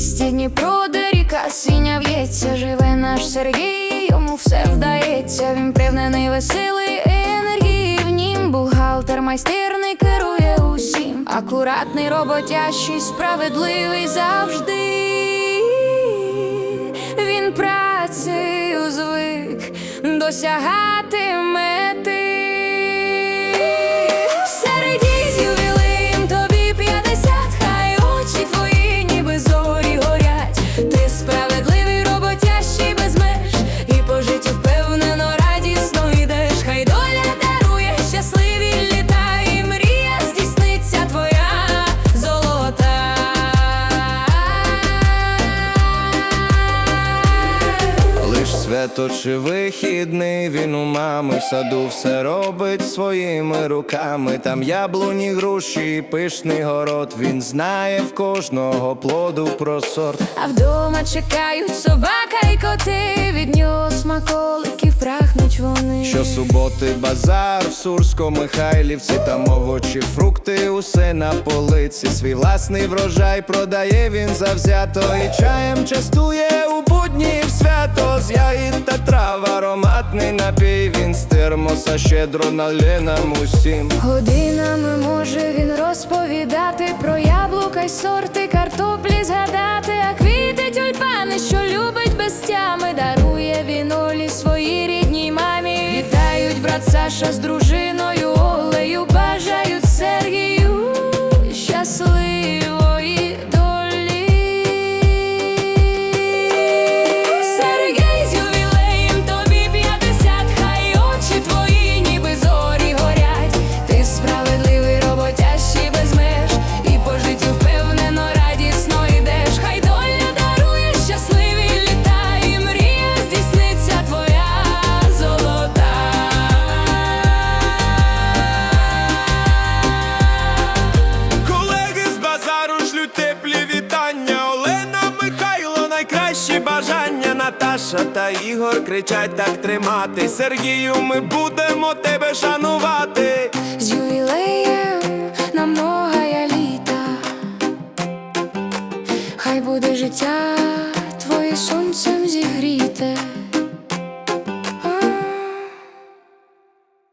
серця в'ється, живе наш Сергій, йому все вдається. Він привнений веселий енергії. В нім бухгалтер майстерний керує усім. Акуратний, роботящий, справедливий завжди. Він працею звик досягати мети. Свято чи вихідний, він у мами в саду все робить своїми руками. Там яблуні, груші, пишний город. Він знає в кожного плоду про сорт. А вдома чекають собака і коти. Від нього смаколиків прагнуть вони. Щосуботи базар в Сурському Михайлівці, там овочі, фрукти, усе на полиці. Свій власний врожай продає він завзято і чаєм частує у будні в свято. З ягід та трав ароматний напій. Він з термоса щедро нам усім. Годинами може він розповідати про яблука й сорти картоплі згадати, а квіти тюльпани, що любить без тями, дарує він Олі своїй рідній мамі. Вітають брат Саша з дружиною наші бажання, Наташа та Ігор кричать так тримати. Сергію, ми будемо тебе шанувати. З ювілеєм на многоє літа. Хай буде життя, твоє сонце.